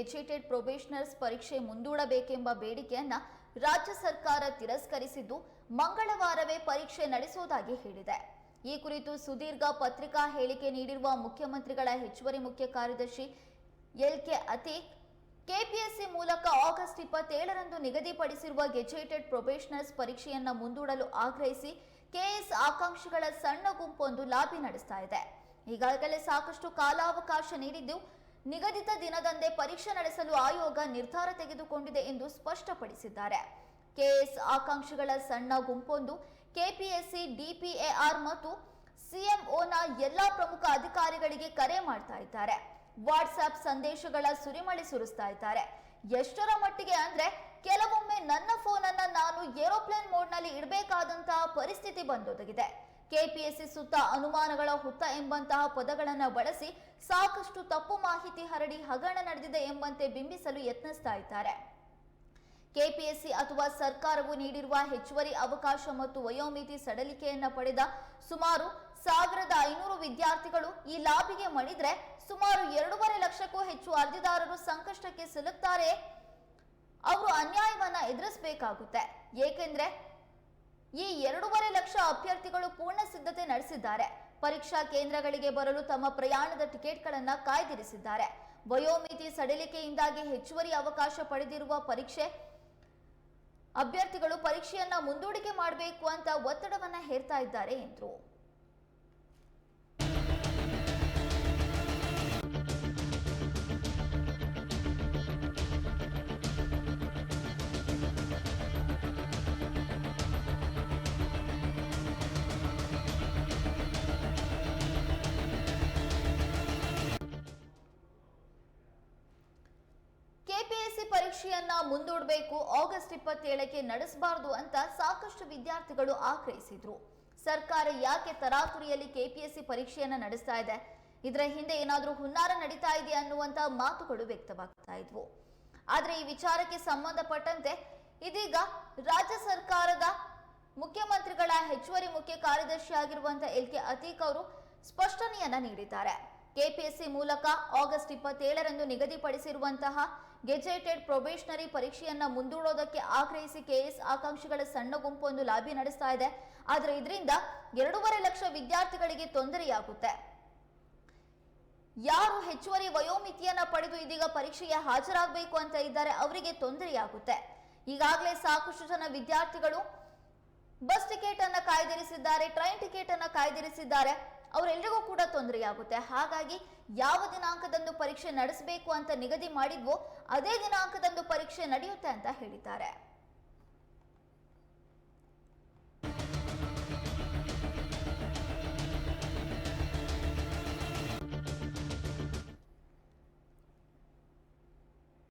Gazetted probationers ಪರೀಕ್ಷೆ ಮುಂದೂಡಬೇಕೆಂಬ ಬೇಡಿಕೆಯನ್ನ ರಾಜ್ಯ ಸರ್ಕಾರ ತಿರಸ್ಕರಿಸಿದ್ದು ಮಂಗಳವಾರವೇ ಪರೀಕ್ಷೆ ನಡೆಸುವುದಾಗಿ ಹೇಳಿದೆ. ಈ ಕುರಿತು ಸುದೀರ್ಘ ಪತ್ರಿಕಾ ಹೇಳಿಕೆ ನೀಡಿರುವ ಮುಖ್ಯಮಂತ್ರಿಗಳ ಹೆಚ್ಚುವರಿ ಮುಖ್ಯ ಕಾರ್ಯದರ್ಶಿ ಎಲ್ ಕೆ ಅತೀಕ್, ಕೆಪಿಎಸ್ಸಿ ಮೂಲಕ ಆಗಸ್ಟ್ ಇಪ್ಪತ್ತೇಳರಂದು ನಿಗದಿಪಡಿಸಿರುವ ಗೆಜೆಟೆಡ್ ಪ್ರೊಬೇಷನರ್ಸ್ ಪರೀಕ್ಷೆಯನ್ನ ಮುಂದೂಡಲು ಆಗ್ರಹಿಸಿ ಕೆಎಸ್ ಆಕಾಂಕ್ಷಿಗಳ ಸಣ್ಣ ಗುಂಪೊಂದು ಲಾಬಿ ನಡೆಸ್ತಾ ಇದೆ. ಈಗಾಗಲೇ ಸಾಕಷ್ಟು ಕಾಲಾವಕಾಶ ನೀಡಿದ್ದು ನಿಗದಿತ ದಿನದಂದೇ ಪರೀಕ್ಷೆ ನಡೆಸಲು ಆಯೋಗ ನಿರ್ಧಾರ ತೆಗೆದುಕೊಂಡಿದೆ ಎಂದು ಸ್ಪಷ್ಟಪಡಿಸಿದ್ದಾರೆ. ಕೆಎಸ್ ಆಕಾಂಕ್ಷಿಗಳ ಸಣ್ಣ ಗುಂಪೊಂದು ಕೆಪಿಎಸ್ಸಿ, ಡಿಪಿಎಆರ್ ಮತ್ತು ಸಿಎಂಒನ ಎಲ್ಲಾ ಪ್ರಮುಖ ಅಧಿಕಾರಿಗಳಿಗೆ ಕರೆ ಮಾಡ್ತಾ ಇದ್ದಾರೆ. ವಾಟ್ಸ್ಆಪ್ ಸಂದೇಶಗಳ ಸುರಿಮಳೆ ಸುರಿಸ್ತಾ ಇದ್ದಾರೆ. ಎಷ್ಟರ ಮಟ್ಟಿಗೆ ಅಂದ್ರೆ ಕೆಲವೊಮ್ಮೆ ನನ್ನ ಫೋನ್ ಅನ್ನ ನಾನು ಏರೋಪ್ಲೇನ್ ಮೋಡ್ನಲ್ಲಿ ಇಡಬೇಕಾದಂತಹ ಪರಿಸ್ಥಿತಿ ಬಂದೊದಗಿದೆ. ಕೆಪಿಎಸ್ಸಿ ಸುತ್ತ ಅನುಮಾನಗಳ ಹುತ್ತ ಎಂಬಂತಹ ಪದಗಳನ್ನು ಬಳಸಿ ಸಾಕಷ್ಟು ತಪ್ಪು ಮಾಹಿತಿ ಹರಡಿ ಹಗರಣ ನಡೆದಿದೆ ಎಂಬಂತೆ ಬಿಂಬಿಸಲು ಯತ್ನಿಸ್ತಾ ಇದ್ದಾರೆ. ಕೆಪಿಎಸ್ಸಿ ಅಥವಾ ಸರ್ಕಾರವು ನೀಡಿರುವ ಹೆಚ್ಚುವರಿ ಅವಕಾಶ ಮತ್ತು ವಯೋಮಿತಿ ಸಡಲಿಕೆಯನ್ನು ಪಡೆದ ಸುಮಾರು ಸಾವಿರದ ಐನೂರು ವಿದ್ಯಾರ್ಥಿಗಳು ಈ ಲಾಭಿಗೆ ಮಣಿದ್ರೆ ಸುಮಾರು ಎರಡೂವರೆ ಲಕ್ಷಕ್ಕೂ ಹೆಚ್ಚು ಅರ್ಜಿದಾರರು ಸಂಕಷ್ಟಕ್ಕೆ ಸಿಲುಕ್ತಾರೆ. ಅವರು ಅನ್ಯಾಯವನ್ನ ಎದುರಿಸಬೇಕಾಗುತ್ತೆ. ಏಕೆಂದ್ರೆ ಈ ಎರಡೂವರೆ ಲಕ್ಷ ಅಭ್ಯರ್ಥಿಗಳು ಪೂರ್ಣ ಸಿದ್ಧತೆ ನಡೆಸಿದ್ದಾರೆ. ಪರೀಕ್ಷಾ ಕೇಂದ್ರಗಳಿಗೆ ಬರಲು ತಮ್ಮ ಪ್ರಯಾಣದ ಟಿಕೆಟ್ಗಳನ್ನು ಕಾಯ್ದಿರಿಸಿದ್ದಾರೆ. ವಯೋಮಿತಿ ಸಡಿಲಿಕೆಯಿಂದಾಗಿ ಹೆಚ್ಚುವರಿ ಅವಕಾಶ ಪಡೆದಿರುವ ಪರೀಕ್ಷೆ, ಅಭ್ಯರ್ಥಿಗಳು ಪರೀಕ್ಷೆಯನ್ನ ಮುಂದೂಡಿಕೆ ಮಾಡಬೇಕು ಅಂತ ಒತ್ತಡವನ್ನ ಹೇರ್ತಾ ಇದ್ದಾರೆ ಎಂದರು. ಪರೀಕ್ಷೆಯನ್ನ ಮುಂದೂಡಬೇಕು ಆಗಸ್ಟ್ ಇಪ್ಪತ್ತೇಳಕ್ಕೆ ನಡೆಸಬಾರದು ಅಂತ ಸಾಕಷ್ಟು ವಿದ್ಯಾರ್ಥಿಗಳು ಆಗ್ರಹಿಸಿದ್ರು. ಸರ್ಕಾರ ಯಾಕೆ ತರಾತುರಿಯಲ್ಲಿ ಕೆಪಿಎಸ್ಸಿ ಪರೀಕ್ಷೆಯನ್ನ ನಡೆಸ್ತಾ ಇದೆ? ಇದರ ಹಿಂದೆ ಏನಾದರೂ ಹುನ್ನಾರ ನಡೀತಾ ಇದೆ ಅನ್ನುವಂತ ಮಾತುಗಳು ವ್ಯಕ್ತವಾಗ್ತಾ ಇದ್ವು. ಆದ್ರೆ ಈ ವಿಚಾರಕ್ಕೆ ಸಂಬಂಧಪಟ್ಟಂತೆ ಇದೀಗ ರಾಜ್ಯ ಸರ್ಕಾರದ ಮುಖ್ಯಮಂತ್ರಿಗಳ ಹೆಚ್ಚುವರಿ ಮುಖ್ಯ ಕಾರ್ಯದರ್ಶಿ ಆಗಿರುವಂತಹ ಎಲ್ ಕೆ ಅತೀಕ್ ಅವರು ಸ್ಪಷ್ಟನೆಯನ್ನ ನೀಡಿದ್ದಾರೆ. ಕೆಪಿಎಸ್ಸಿ ಮೂಲಕ ಆಗಸ್ಟ್ ಇಪ್ಪತ್ತೇಳರಂದು ನಿಗದಿಪಡಿಸಿರುವಂತಹ ಗೆಜೆಟೆಡ್ ಪ್ರೊಬೇಷನರಿ ಪರೀಕ್ಷೆಯನ್ನ ಮುಂದೂಡೋದಕ್ಕೆ ಆಗ್ರಹಿಸಿ ಕೆಎಸ್ ಆಕಾಂಕ್ಷಿಗಳ ಸಣ್ಣ ಗುಂಪೊಂದು ಲಾಬಿ ನಡೆಸ್ತಾ ಇದೆ. ಆದ್ರೆ ಇದರಿಂದ ಎರಡೂವರೆ ಲಕ್ಷ ವಿದ್ಯಾರ್ಥಿಗಳಿಗೆ ತೊಂದರೆಯಾಗುತ್ತೆ. ಯಾರು ಹೆಚ್ಚುವರಿ ವಯೋಮಿತಿಯನ್ನ ಪಡೆದು ಇದೀಗ ಪರೀಕ್ಷೆಗೆ ಹಾಜರಾಗಬೇಕು ಅಂತ ಇದ್ದಾರೆ ಅವರಿಗೆ ತೊಂದರೆಯಾಗುತ್ತೆ. ಈಗಾಗಲೇ ಸಾಕಷ್ಟು ಜನ ವಿದ್ಯಾರ್ಥಿಗಳು ಬಸ್ ಟಿಕೆಟ್ ಅನ್ನ ಕಾಯ್ದಿರಿಸಿದ್ದಾರೆ, ಟ್ರೈನ್ ಟಿಕೆಟ್ ಅನ್ನ ಕಾಯ್ದಿರಿಸಿದ್ದಾರೆ. ಅವರೆಲ್ಲರಿಗೂ ಕೂಡ ತೊಂದರೆಯಾಗುತ್ತೆ. ಹಾಗಾಗಿ ಯಾವ ದಿನಾಂಕದಂದು ಪರೀಕ್ಷೆ ನಡೆಸಬೇಕು ಅಂತ ನಿಗದಿ ಮಾಡಿದ್ವೋ, ಅದೇ ದಿನಾಂಕದಂದು ಪರೀಕ್ಷೆ ನಡೆಯುತ್ತೆ ಅಂತ ಹೇಳಿದ್ದಾರೆ.